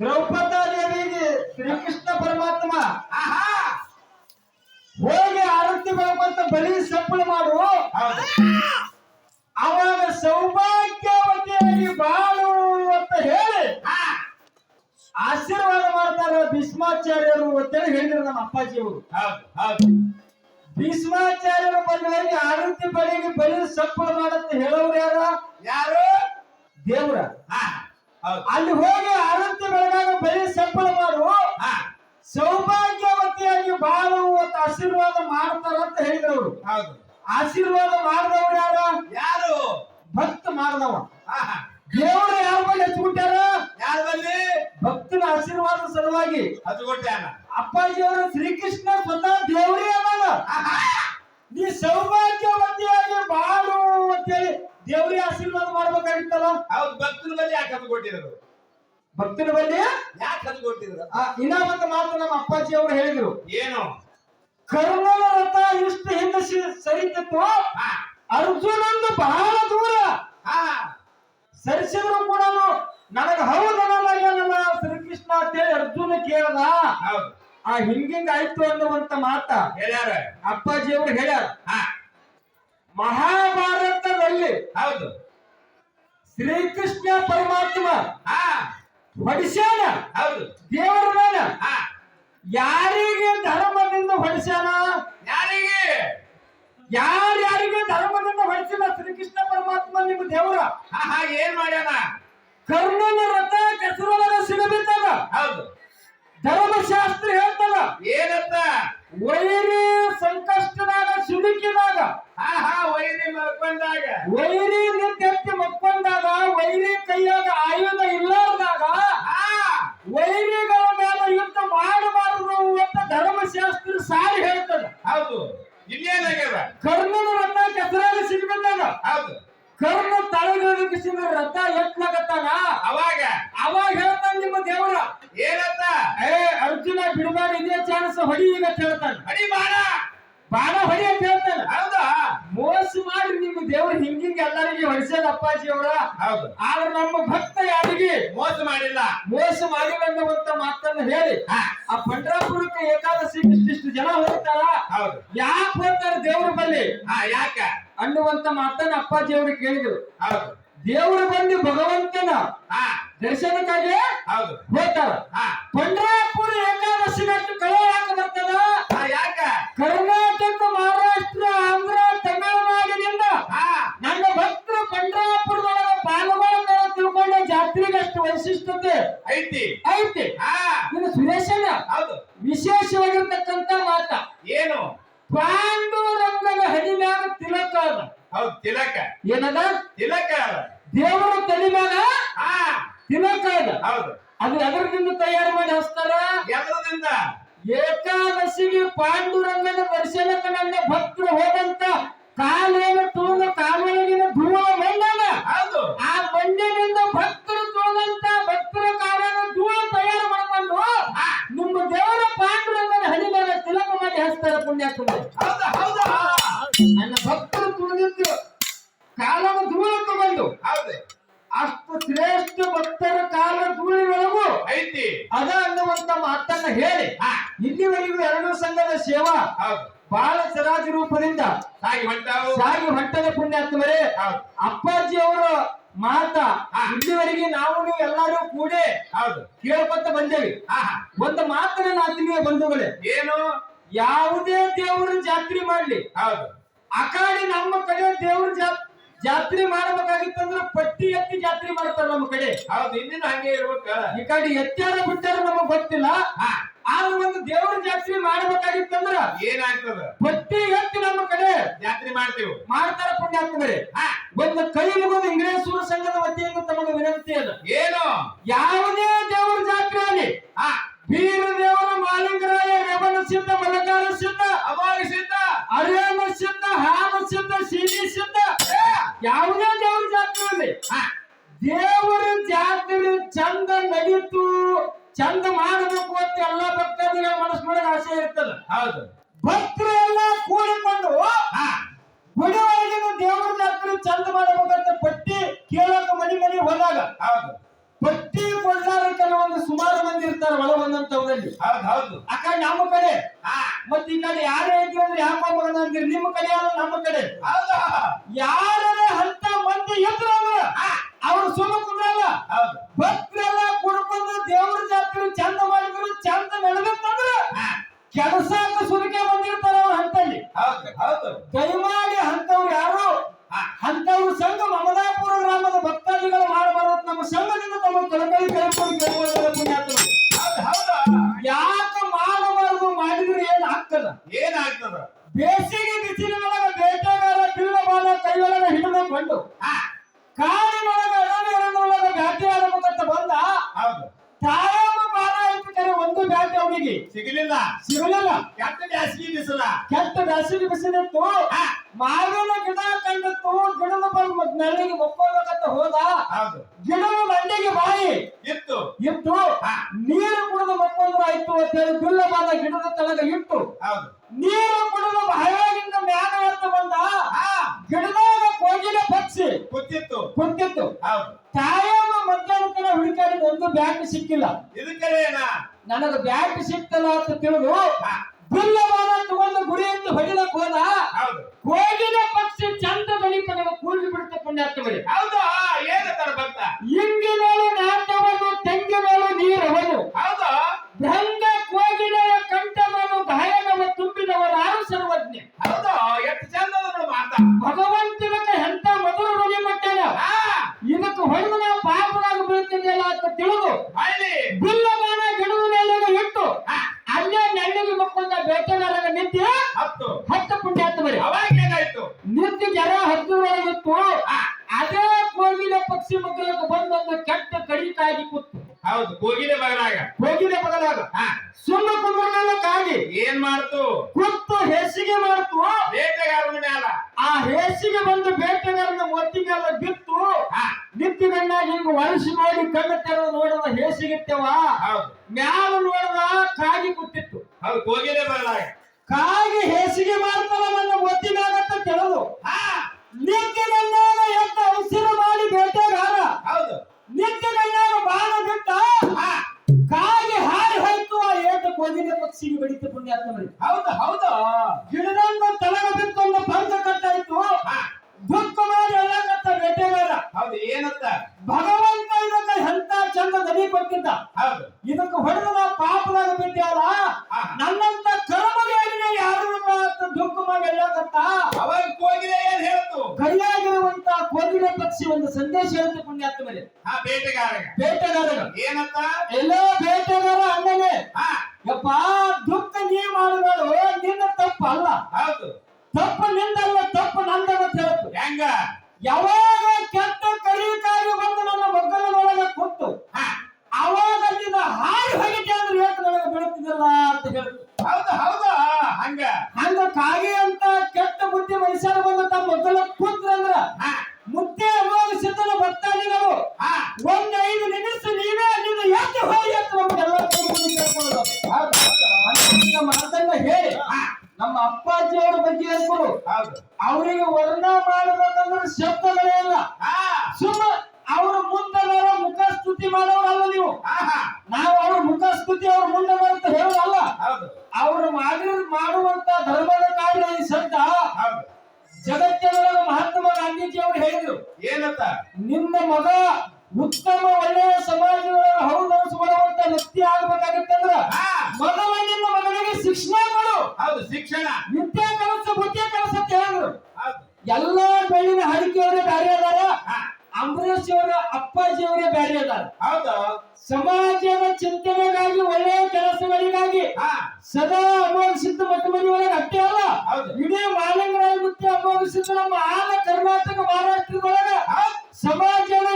ದ್ರೌಪದಾ ದೇವಿಗೆ ಶ್ರೀಕೃಷ್ಣ ಪರಮಾತ್ಮ ಆಹಾ! ಹೋಗಿ ಆರತಿ ಭಗವಂತ ಬಲಿ ಸಪ್ಪಳ ಮಾಡು. ಅವಾಗ ಸೌಭಾಗ್ಯವತಿಯಾಗಿ ಬಾಳು ಅಂತ ಹೇಳಿ ಆಶೀರ್ವಾದ ಮಾಡ್ತಾರ ಭೀಷ್ಮಾಚಾರ್ಯರು ಅಂತೇಳಿ ಹೇಳಿದ್ರು ನಮ್ಮ ಅಪ್ಪಾಜಿಯವರು ಭೀಷ್ಮಾಚಾರ್ಯರು ಬಂದ ಹೋಗಿ ಆರತಿ ಬಳಿಗೆ ಬಲಿ ಸಪ್ಪಳ ಮಾಡಂತ ಹೇಳೋರು ಯಾರ? ಯಾರು? ದೇವ್ರ. ಅಲ್ಲಿ ಹೋಗಿ ಆರತಿ ಸಂಪಳ ಸಪ್ಪಳು ಮಾಡು. ಸೌಭಾಗ್ಯವತಿಯಾಗಿ ಬಾಳು ಅಂತ ಆಶೀರ್ವಾದ ಮಾಡ್ತಾರಂತ ಹೇಳಿದವರು. ಹೌದು. ಆಶೀರ್ವಾದ ಮಾಡಿದವರು ಯಾರ? ಯಾರು? ಭಕ್ತ ಮಾಡಿದವ. ಆಹಾ ದೇವರು ಯಾರ ಬಳಿ ಹಚ್ಬಿಟ್ಟಾರ ಯಾರು ಬಲ್ಲಿ ಭಕ್ತನ ಆಶೀರ್ವಾದ ಸಲುವಾಗಿ. ಅದು ಕೊಟ್ಟಾನ ಅಪ್ಪಾಜಿ ಅವರು ಶ್ರೀಕೃಷ್ಣ ಸ್ವತಃ ದೇವರೇ ಅದಾನ. ನೀ ಸೌಭಾಗ್ಯವತಿಯಾಗಿ ಬಾಳು ಅಂತೇಳಿ ದೇವರಿಗೆ ಆಶೀರ್ವಾದ ಮಾಡ್ಬೇಕಾಗಿತ್ತಲ್ಲ? ಹೌದು ಭಕ್ತನ ಬಲ್ಲಿ ಯಾಕೆ ಅದು ಕೊಟ್ಟಿರೋದು ಭಕ್ತನ ಬಲ್ಲಿ ಯಾಕೆ ಇನ್ನ ಒಂದು ಮಾತು ನಮ್ಮ ಅಪ್ಪಾಜಿ ಅವರು ಹೇಳಿದ್ರು. ಏನು? ಕರ್ಣನ ರಥ ಇಷ್ಟು ಹಿಂದೆ ಸರಿತಿತ್ತು. ಅರ್ಜುನಂದು ಬಹಳ ದೂರ. ಸರಿಸಿದ್ರು ಕೂಡ ನನಗ ಹೌದನಲ್ಲ ಶ್ರೀಕೃಷ್ಣ ಅಂತೇಳಿ ಅರ್ಜುನ ಕೇಳದ. ಹೌದು. ಆ ಹಿಂಗಿಂಗ್ ಆಯ್ತು ಅನ್ನುವಂತ ಮಾತ ಹೇಳ್ಯಾರ? ಅಪ್ಪಾಜಿ ಅವರು ಹೇಳ್ಯಾರ. ಮಹಾಭಾರತದಲ್ಲಿ ಹೌದು. ಶ್ರೀಕೃಷ್ಣ ಪರಮಾತ್ಮ ಹೊಡಿಸ್ಯಾನ? ಹೌದು. ದೇವರ ಮೇಲೆ? ಯಾರಿಗೆ ಧರ್ಮದಿಂದ ಹೊಡಿಸ್ಯಾನ? ಯಾರಿಗೆ? ಯಾರ್ಯಾರಿಗೆ ಧರ್ಮದಿಂದ ಹೊಡಿಸಿಲ್ಲ? ಶ್ರೀಕೃಷ್ಣ ಪರಮಾತ್ಮ ನಿಮ್ಮ ದೇವರ. ಏನ್ ಮಾಡ್ಯಾನ? ಕರ್ಣನ ರಥ ಕೆಸರೊಳಗ ಸಿಗಬಿದ್ದಾಗ ಹೌದು. ಧರ್ಮಶಾಸ್ತ್ರ ಹೇಳ್ತದ. ಏನಂತ? ವೈರಿ ಸಂಕಷ್ಟದಾಗ ಸಿಲುಕಿದಾಗ. ಹಾ ಹಾ ವೈರಿ ಮಲ್ಕೊಂಡಾಗ. ವೈರಿ ತಳಗಿಸಿದ ರಥ ಎತ್ಲಾಗತ್ತಾನ ಅವಾಗ? ಅವಾಗ ಹೇಳ್ತಾನ ನಿಮ್ಮ ದೇವರ. ಏನಂತ? ಏ ಅರ್ಜುನ ಬಿಡಬಾರ ಇದೇ ಚಾನ್ಸ್ ಹೊಡಿ ಈಗ ಅಂತ ಹೇಳ್ತಾನ. ಅಡಿ ಬಾಣ. ಬಾಣ ಹೊಡಿ ಅಂತ ಹೇಳ್ತಾನ. ಹೌದಾ? ಮೋಸ ಮಾಡಿ ನಿಮ್ಮ ದೇವ್ರ ಹಿಂಗಿಂಗ್ ಎಲ್ಲರಿಗೆ ಹೊಡಿಸ್ಯಾದ ಅಪ್ಪಾಜಿ ಅವರ ಹೌದು. ಆದ್ರೆ ನಮ್ಮ ಭಕ್ತ ಯಾರಿಗೆ? ಮೋಸ ಮಾಡಿಲ್ಲ. ಮೋಸ ಮಾಡಿಲ್ಲ ಅನ್ನುವಂತ ಮಾತನ್ನ ಹೇಳಿ. ಆ ಪಂಡ್ರಾಪುರಕ್ಕೆ ಏಕಾದಶಿ ಇಷ್ಟಿಷ್ಟು ಜನ ಹೋಗ್ತಾರ? ಹೌದು. ಯಾಕೆ ಹೋಗ್ತಾರ ದೇವ್ರ ಬಲ್ಲಿ ಹಾ ಯಾಕ? ಅನ್ನುವಂತ ಮಾತನ್ನ ಅಪ್ಪಾಜಿ ಅವರು ಕೇಳಿದ್ರು. ಹೌದು. ದೇವರು ಬಂದು ಭಗವಂತನ ದರ್ಶನಕ್ಕಾಗಿ ಹೌದು. ಹೋಗ್ತಾರ. ಪಂಡ್ರಾಪುರ ಏಕಾದಶಿನಷ್ಟು ಕಳೆ ಯಾಕೆ ಬರ್ತದ? ಆ ಯಾಕ? ಕರ್ನಾಟಕ ಮಹಾರಾಷ್ಟ್ರ ಆಂಧ್ರ ತಮಿಳುನಾಡಿನಿಂದ ನನ್ನ ಭಕ್ತರು ಪಂಡ್ರಾಪುರದೊಳಗ ಪಾಲ್ಗೊಳ್ಳ ತಿಳ್ಕೊಂಡ ಜಾತ್ರೆಗಷ್ಟು ವೈಶಿಷ್ಟ್ಯತೆ ಐತಿ. ಐತಿ ಹಾ ಇನ್ನು ಸುರೇಶನ ಹೌದು ವಿಶೇಷವಾಗಿರ್ತಕ್ಕಂತ ಮಾತ ಏನು ಪಾಂಡುರಂಗನ ಹಡಿಮ್ಯಾಗ ತಿಲಕ ಅದ ಹೌದು ತಿಲಕ ಏನದ ತಿಲಕ ದೇವರ ತಲೆ ಮ್ಯಾಗ ಹಾ ತಿಲಕ ಅದ ಹೌದು. ಅದು ಎದರದಿಂದ ತಯಾರು ಮಾಡಿ ಹಚ್ತಾರ? ಎದರದಿಂದ ಏಕಾದಶಿಗೆ ಪಾಂಡುರಂಗನ ದರ್ಶನಕ್ಕೆ ನನ್ನ ಭಕ್ತರು ಹೋದಂತ ಕಾಲೇನ ತುಳಿದ ಕಾಲೊಳಗಿನ ಧೂಳ ಮಣ್ಣನ ಹೌದು. ಆ ಮಣ್ಣಿನಿಂದ ಭಕ್ತರು ತೋದಂತ ಭಕ್ತರ ಕಾಲನ ಧೂಳ ತಯಾರು ಮಾಡ್ಕೊಂಡು ನಿಮ್ಮ ದೇವರ ಪಾಂಡುರಂಗನ ಮೇಲೆ ತಿಲಕ ಮಾಡಿ ಹಚ್ತಾರ ಪುಣ್ಯಾತ್ಮ ಹೌದು ಹೌದು. ನನ್ನ ಭಕ್ತರು ತುಳಿದಿದ್ದು ಕಾಲನ ಧೂಳ ತಗೊಂಡು ಹೌದು. ಅಷ್ಟು ಶ್ರೇಷ್ಠ ಭಕ್ತರ ಕಾಲ ಧೂಳಿನೊಳಗೂ ಐತಿ. ಅದ ಅನ್ನುವಂತ ಮಾತನ್ನ ಹೇಳಿ. ಇಲ್ಲಿವರೆಗೂ ಎರಡು ಸಂಘದ ಸೇವಾ ಬಹಳ ಸರಾಜ ರೂಪದಿಂದ ಸಾಗಿ ಹೊಂಟಾವು. ಸಾಗಿ ಹೊಟ್ಟದ ಪುಣ್ಯಾತ್ಮರೇ ಅಪ್ಪಾಜಿ ಅವರ ಮಾತ. ಇಲ್ಲಿವರೆಗೆ ನಾವು ಎಲ್ಲರೂ ಕೂಡಿ ಹೌದು. ಕೇಳ್ಕೊತ ಬಂದೇವಿ. ಒಂದು ಮಾತನ್ನ ಆತ್ಮೀಯ ಬಂಧುಗಳೇ. ಏನು? ಯಾವುದೇ ದೇವರು ಜಾತ್ರೆ ಮಾಡ್ಲಿ. ಹೌದು. ಅಕಾಡಿ ನಮ್ಮ ಕಡೆ ದೇವ್ರ ಜಾ ಜಾತ್ರೆ ಮಾಡ್ಬೇಕಾಗಿತ್ತಂದ್ರ ಪಟ್ಟಿ ಎತ್ತಿ ಜಾತ್ರೆ ಮಾಡ್ತಾರ ನಮ್ಮ ಕಡೆ. ಹೌದು ಇಂದಿನ ಹಂಗೆ ಇರ್ಬೇಕ ಈ ಕಡೆ ಎತ್ತಾರ ಬಿಟ್ಟಾರ ನಮಗ್ ಗೊತ್ತಿಲ್ಲ. ಆ ಆದ್ರೆ ಒಂದು ದೇವರ ಜಾತ್ರೆ ಮಾಡ್ಬೇಕಾಗಿತ್ತಂದ್ರ ಏನಾಗ್ತದ? ಪಟ್ಟಿ ಎತ್ತಿ ನಮ್ಮ ಕಡೆ ಜಾತ್ರೆ ಮಾಡ್ತೇವೆ. ಮಾಡ್ತಾರ ಪುಣ್ಯಾತ್ಮರೇ ಅಂತಂದ್ರೆ ಒಂದು ಕೈ ಮುಗಿದ ಇಂಗ್ಲೇಶ್ವರ ಸಂಘದ ವತಿಯಿಂದ ತಮಗೆ ವಿನಂತಿ ಅದ. ಏನು? ಯಾವುದೇ ದೇವರ ಜಾತ್ರೆ ಆಗಲಿ. ಹಾ ದೇವರ ಮಾಲಿಂಗರಾಯ ರೇವಣ ಸಿದ್ಧ ಮಲಕಾರ ಸಿದ್ಧ ಅವಾಗ ಸಿದ್ಧ ಅರೇಮ ಸಿದ್ಧ ಹಾಮ ಸಿದ್ಧ ಸಿರಿ ಸಿದ್ಧ. ಯಾವುದೇ ದೇವರ ಜಾತ್ರೆ ಅಲ್ಲಿ. ಹಾ. ದೇವರ ಜಾತ್ರೆ ಚಂದ ನಡೀತು. ಚಂದ ಮಾಡಬೇಕು ಅಂತ ಎಲ್ಲ ಮನಸ್ಸು ಮಾಡೋ ಆಸೆ ಇರ್ತದ. ಹೌದು. ಭಕ್ತರು ಎಲ್ಲ ಕೂಡಿಕೊಂಡು ಗುಡಿ ಒಳಗಿನ ದೇವರ ಜಾತ್ರೆ ಚಂದ ಮಾಡಬೇಕಂತ ಪಟ್ಟಿ ಕೇಳೋಕೆ ಮನಿ ಮನಿ ಹೋದಾಗ ಹೌದು. ಪಟ್ಟಿ ಕೊಡ್ಲಾರ ಒಂದು ಸುಮಾರು ಕುಂತಾರ ಒಳ ಬಂದಂತವ್ರಲ್ಲಿ ಹೌದ್ ಹೌದು. ಆ ಕಡೆ ನಮ್ಮ ಕಡೆ. ಮತ್ತೆ ಮತ್ ಈ ಕಡೆ ಯಾರೇ ಇದ್ರು ಅಂದ್ರೆ ಯಾಕ ಮಗನ ಅಂತೀರಿ? ನಿಮ್ಮ ಕಡೆ ಯಾರು ನಮ್ಮ ಕಡೆ. ಹೌದಾ. ಯಾರೇ ಹಂತ ಮಂದಿ ಎದ್ರು ಅಂದ್ರೆ ಅವ್ರು ಸುಮ್ಮ ಕುಂದ್ರಲ್ಲ ಭಕ್ತರೆಲ್ಲ ಕುಡ್ಕೊಂಡು ದೇವ್ರ ಜಾತ್ರೆ ಚಂದ ಮಾಡಿದ್ರು ಚಂದ ನಡೆದಿತ್ತಂದ್ರ ಕೆಲಸಕ್ಕ ಸುರಿಕೆ ಬಂದಿರ್ತಾರ ಅವ್ರ ಹಂತಲ್ಲಿ. ಹೌದು ಹೌದು. ದಯಮಾಡಿ ಅವನಿಗೆ ಸಿಗಲಿಲ್ಲ. ಸಿಗಲಿಲ್ಲ. ಕೆಟ್ಟ ಬ್ಯಾಸಿಗೆ ಬಿಸಿಲ. ಕೆಟ್ಟ ಬ್ಯಾಸಿಗೆ ಬಿಸಿಲಿತ್ತು ಮಾವಿನ ಗಿಡ ಕಂಡಿತ್ತು. ಗಿಡದ ಬಂದು ಮತ್ ನೆರಳಿಗೆ ಮುಕ್ಕೋಬೇಕಂತ ಹೋದ. ಗಿಡದ ಮಂಡಿಗೆ ಬಾಯಿ. ಇತ್ತು. ಇತ್ತು. ನೀರು ಕುಡಿದು ಮಕ್ಕೊಂಡ್ರು ಆಯ್ತು ಅಂತ ಹೇಳಿ ಬಿಲ್ಲ ಬಾಲ ಗಿಡದ ತಳಗ ಇಟ್ಟು ನೀರು ಕುಡಿದು ಬಾಯಾಗಿಂದ ಮ್ಯಾಗ ಎದ್ದು ಬಂದ ಗಿಡದಾಗ ಕೋಗಿಲೆ ಪಕ್ಷಿ. ಕುತ್ತಿತ್ತು. ಕುಂತಿತ್ತು ಹೌದು ತಾಯಮ್ಮ ಮಧ್ಯಾಹ್ನ ತನ ಒಂದು ಸಿಕ್ಕಿಲ್ಲ. ನನಗ ಬ್ಯಾಂಕ್ ಸಿಕ್ತಲ್ಲ ಅಂತ ತಿಳಿದು ಬಿಲ್ಲವಾದ ತಗೊಂಡು ಗುರಿ ಅಂತ ಹೊಡಿಲಕ್ ಹೋದ. ಕೋಗಿಲೆ ಪಕ್ಷಿ ಚಂದ ಬಲಿಪನಗ ಕೂಡಿ ಬಿಡುತ್ತೆ ಪುಣ್ಯಾತ್ಮ ಬಳಿ ಹೌದು ಏನಂತಾರ ಭಕ್ತ? ಇಂಗಿನಳು ನಾಟವನ್ನು ತೆಂಗಿನಳು ಹತ್ತು ಹತ್ತುವರೆಗಿತ್ತು ಅದೇ ಕೋಗಿಲ ಪಕ್ಷಿ ಮಕ್ಕಳಿಗೆ ಬಂದೊಂದು ಕೆಟ್ಟ ಕಡಿಕಾಗಿ ಕೂತು. ಹೌದು ಕೋಗಿಲೆ ಬಗಲಾಗ ಕೋಗಿಲೆ ಬಗಲಾಗ ಸುಮ್ಮ ಕುಂಬಳ ಕಾಗಿ ಏನ್ ಮಾಡ್ತು? ಕೂತು ಹೆಸಿಗೆ ಮಾಡ್ತು. ಬೇಟೆಗಾರನ ಮ್ಯಾಲ. ಆ ಹೆಸಿಗೆ ಬಂದು ಬೇಟೆಗಾರನ ಮೊತ್ತಿಗೆಲ್ಲ ಬಿತ್ತು. ಹಾ. ನಿತ್ತಿಗಣ್ಣ ಹಿಂಗ ಒಳಸಿ ನೋಡಿ ಕಣ್ಣು ತೆರೆದು ನೋಡಿದ ಹೇಸಿಗಿತ್ತವ ಹೌದು. ಮ್ಯಾಲ ನೋಡದ ಕಾಗಿ ಕೂತಿತ್ತು. ಹೌದು ಕೋಗಿಲೆ ಬಗಲಾಗ ಕಾಗಿ ಹೆಸಿಗೆ ಮಾಡ್ತಾರ ನನ್ನ ಒತ್ತಿನಾಗತ್ತ ತೆರೆದು ಹಾ ನಿತ್ತಿಗಣ್ಣಾಗ ಎದ್ದ ಉಸಿರು ಮಾಡಿ ಬೇಟೆಗಾರ ಹೌದು. ನಿತ್ತಿಗಣ್ಣಾಗ ಬಾಣ ಬಿಟ್ಟ. ಕಾಗೆ ಹಾರಿ ಹೋಯ್ತು. ಆ ಏಟ ಕೊಂದಿನ ಪಕ್ಷಿಗೆ ಬಡಿತ ಪುಣ್ಯಾತ್ಮ ಹೌದು ಹೌದು. ಗಿಡದಂತ ತಳಗ ಬಿತ್ತೊಂದು ಪಂಚ ಕಟ್ಟಾಯ್ತು. ದುಃಖ ಮಾಡಿ ಹೇಳಕತ್ತ ಬೇಟೆಗಾರ ಹೌದು ಏನಂತ? ಭಗವಂತ ಇದಕ್ಕ ಎಂತ ಚಂದ ದನಿ ಕೊಟ್ಟಿದ್ದ. ಹೌದು. ಇದಕ್ಕೆ ಹೊಡೆದ ನಾ ಪಾಪದಾಗ ಬಿದ್ದ್ಯಾಲ ಹಾ. ನನ್ನಂತ ಕರ್ಮಗಾರಿನ ಯಾರು ಇಲ್ಲ ಅಂತ ದುಃಖ ಮಾಡಿ ಹೇಳಕತ್ತ ಅವಾಗ ಕೋಗಿಲೆ ಏನ್ ಹೇಳ್ತು ಕೈಯಾಗಿರುವಂತ ಕೋಗಿಲೆ ಪಕ್ಷಿ ಹೇಳ್ತು ಪುಣ್ಯಾತ್ಮ ಮೇಲೆ ಹಾ ಬೇಟೆಗಾರಗ. ಬೇಟೆಗಾರಗ ಏನಂತ ಎಲ್ಲ ಬೇಟೆಗಾರ ಅಂದನೆ. ಹಾ. ಯಪ್ಪ ದುಃಖ ನೀ ಮಾಡಬೇಡ ನಿನ್ನ ತಪ್ಪು ಅಲ್ಲ. ಹೌದು. ತಪ್ಪು ನಿಂದಲ್ಲ ತಪ್ಪು ನಂದನ ಅಂತ ಹೆಂಗ? ಯಾವಾಗ ಕೆಟ್ಟ ಕರಿಕಾಗಿ ಬಂದು ನನ್ನ ಮಗ್ಗಲದೊಳಗೆ ಹಾ. ಅವಾಗ ನಿನ್ನ ಹಾರಿ ಹೋಗಿದ್ದೆ ಅಂದ್ರೆ ಏಕೆ ನನಗೆ ಬೀಳುತ್ತಿದ್ದಿಲ್ಲ ಅಂತ ಹೇಳ್ತು. ಹೌದು ಹೌದು ಹಂಗ. ಹಂಗ ಕಾಗೆ ಸುಮ್ಮ ಅವ್ರ ಮುಂದರ ಮುಖ ಸ್ತುತಿ ಮಾಡೋರಲ್ಲ ನೀವು. ನಾವು ಅವ್ರ ಮುಖ ಸ್ತುತಿ ಅವ್ರ ಮುಂದೆ ಅಂತ ಹೇಳೋದಲ್ಲ. ಹೌದು. ಅವ್ರು ಮಾಡಿ ಮಾಡುವಂತ ಧರ್ಮದ ಕಾರ್ಯ ಈ ಶಬ್ದ ಹೌದು. ಜಗತ್ತಿನೊಳಗೆ ಮಹಾತ್ಮ ಗಾಂಧೀಜಿ ಅವರು ಹೇಳಿದ್ರು. ಏನಂತ? ನಿಮ್ಮ ಮಗ ಉತ್ತಮ ಒಳ್ಳೆಯ ಸಮಾಜದೊಳಗೆ ಹೌದನಿಸ್ಕೊಳ್ಳುವಂತ ವ್ಯಕ್ತಿ ಆಗ್ಬೇಕಾಗಿತ್ತಂದ್ರ ಹಾ. ಮೊದಲ ನಿಮ್ಮ ಮಗನಿಗೆ ಶಿಕ್ಷಣ ಕೊಡು. ಹೌದು ಶಿಕ್ಷಣ. ನಿತ್ಯ ಕಲಸ ಬುದ್ಧಿಯ ಕಲಸ ಅಂತ ಹೇಳಿದ್ರು. ಹೌದು. ಎಲ್ಲ ಬೆಳ್ಳಿನ ಹರಿಕೆಯವರೇ ಬೇರೆ ಅಂಬರೀಶ್ ಅವರ ಅಪ್ಪಾಜಿ ಅವರೇ ಬೇರೆ ಅದಾರ ಹೌದು. ಸಮಾಜದ ಚಿಂತನೆಗಾಗಿ ಒಳ್ಳೆಯ ಕೆಲಸಗಳಿಗಾಗಿ ಸದಾ ಅಮೋಘಿಸಿದ್ದು ಮತ್ತು ಮನೆ ಒಳಗೆ ಅಷ್ಟೇ ಅಲ್ಲ ಇಡೀ ಮಾಲಿಂಗರಾಯ ಮುತ್ತಿ ಅಮೋಘಿಸಿದ್ದು ನಮ್ಮ ಆಲ ಕರ್ನಾಟಕ ಮಹಾರಾಷ್ಟ್ರದೊಳಗ ಸಮಾಜದ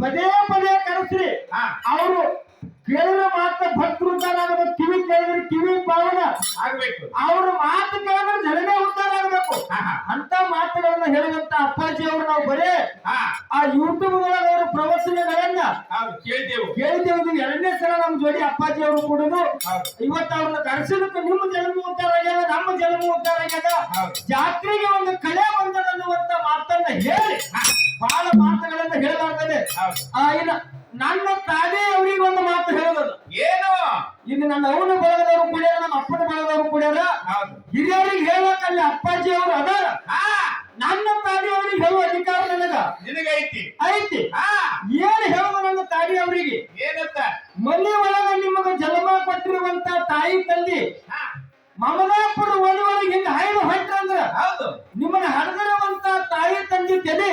ಪದೇ ಪದೇ ಕರೆಸ್ರಿ. ಅವರು ಕೇಳಿದ ಮಾತ ಭಕ್ತರು ಕಿವಿ ಕೇಳಿದ್ರೆ ಕಿವಿ ಪಾವನ ಆಗ್ಬೇಕು. ಅವ್ರ ಮಾತು ಕೇಳಿದ್ರೆ ಜನನೇ ಉದ್ದಾರ ಆಗ್ಬೇಕು. ಅಂತ ಮಾತುಗಳನ್ನ ಹೇಳಿದಂತ ಅಪ್ಪಾಜಿ ಅವರು ನಾವು ಬರೇ ಆ ಯೂಟ್ಯೂಬ್ ಒಳಗೆ ಅವರು ಪ್ರವಚನಗಳನ್ನ ಕೇಳ್ತೇವೆ. ಕೇಳಿದ್ದೇವೆ ಎರಡನೇ ಸಲ ನಮ್ ಜೋಡಿ ಅಪ್ಪಾಜಿ ಅವರು ಕೂಡ ಇವತ್ತ ಅವ್ರನ್ನ ಕರೆಸಿದಕ್ಕೆ ನಿಮ್ಮ ಜನ್ಮ ಉದ್ದಾರ ಆಗ್ಯದ ನಮ್ಮ ಜನ್ಮ ಉದ್ದಾರ ಆಗ್ಯದ. ಜಾತ್ರೆಗೆ ಒಂದು ಕಲೆ ಬಂದದನ್ನುವಂತ ಮಾತನ್ನ ಹೇಳಿ ಬಹಳ ಮಾತುಗಳ ಇನ್ನ ನನ್ನ ತಾನೇ ಅವರಿಗೆ ಒಂದು ಮಾತು ಹೇಳೋದು. ಏನು? ಇದು ನನ್ನ ಅವನ ಬಳಗದವರು ಕುಡಿಯಾರ ನಮ್ಮ ಅಪ್ಪನ ಬಳಗದವರು ಕುಡಿಯಾರ? ಹೇಳಬೇಕಲ್ಲ ಹೇಳಕ್ಕಲ್ಲಿ ಅಪ್ಪಾಜಿ ಅವರು ಅದಾರ. ನನ್ನ ತಾನೇ ಅವರಿಗೆ ಹೇಳುವ ಅಧಿಕಾರ ನನಗ. ನಿನಗೈತಿ. ಐತಿ. ಹಾ. ಏನು ಹೇಳೋದು ನನ್ನ ತಾಡಿ ಅವರಿಗೆ? ಏನಂತ? ಮನೆ ಒಳಗ ನಿಮಗ ಜನ್ಮ ಕೊಟ್ಟಿರುವಂತ ತಾಯಿ ತಂದೆ. ಮಮದಾಪುರ ಒಲಿ ಒಳಗೆ ಹಿಂಗ ಹೈದು ಹೊಂಟ್ರಂದ್ರ. ಹೌದು. ನಿಮ್ಮನ್ನ ತಾಯಿ ತಂದೆ ತೆನೆ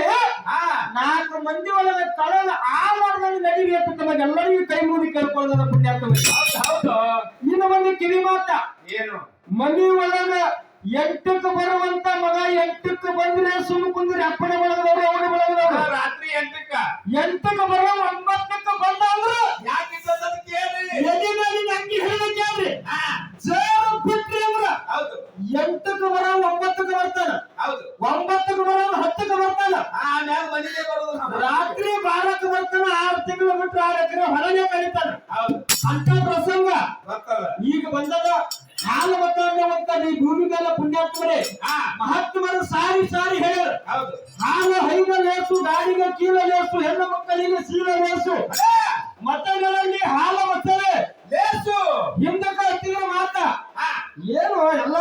ನಾಲ್ಕು ಮಂದಿ ಒಳಗ ಕಳದ ಆ ವಾರದಲ್ಲಿ ನಡಿಗೆ ಅಂತ ತಮಗೆಲ್ಲರಿಗೂ ಕೈ ಮುಗಿ ಕೇಳ್ಕೊಳ್ಳೋದ ಪುಣ್ಯ ಹೌದು. ಇನ್ನು ಒಂದು ಕಿವಿ ಮಾತ. ಏನು? ಮನಿ ಒಳಗ ಎಂಟಕ್ಕೆ ಬರುವಂತ ಮಗ ಎಂಟಕ್ಕೆ ಬಂದ್ರೆ ಸುಮ್ ಕಲಿತಾನ ಹೊರನೇ ಕಲಿತಾನ ಅಂತ ಪ್ರಸಂಗ. ಈಗ ಬಂದದ ಹಾಲು ಮಕ್ಕಳ ಈ ಭೂಮಿ ಮೇಲೆ ಪುಣ್ಯಾತ್ಮರೇ ಮಹಾತ್ಮರು ಸಾರಿ ಸಾರಿ ಹೇಳ ಹಾಲು ಹೈವ ಲೇಸು ಗಾಡಿಗೆ ಕೀಲ ಲೇಸು ಹೆಣ್ಣು ಮಕ್ಕಳಿಗೆ ಸೀಲ ಲೇಸು. ಮತಗಳಲ್ಲಿ ಹಾಲು ಮಕ್ಕಳೇ ಲೇಸು. ಹಿಂದಕ್ಕೆ ಹತ್ತಿರೋ ಮಾತ ಏನು? ಎಲ್ಲ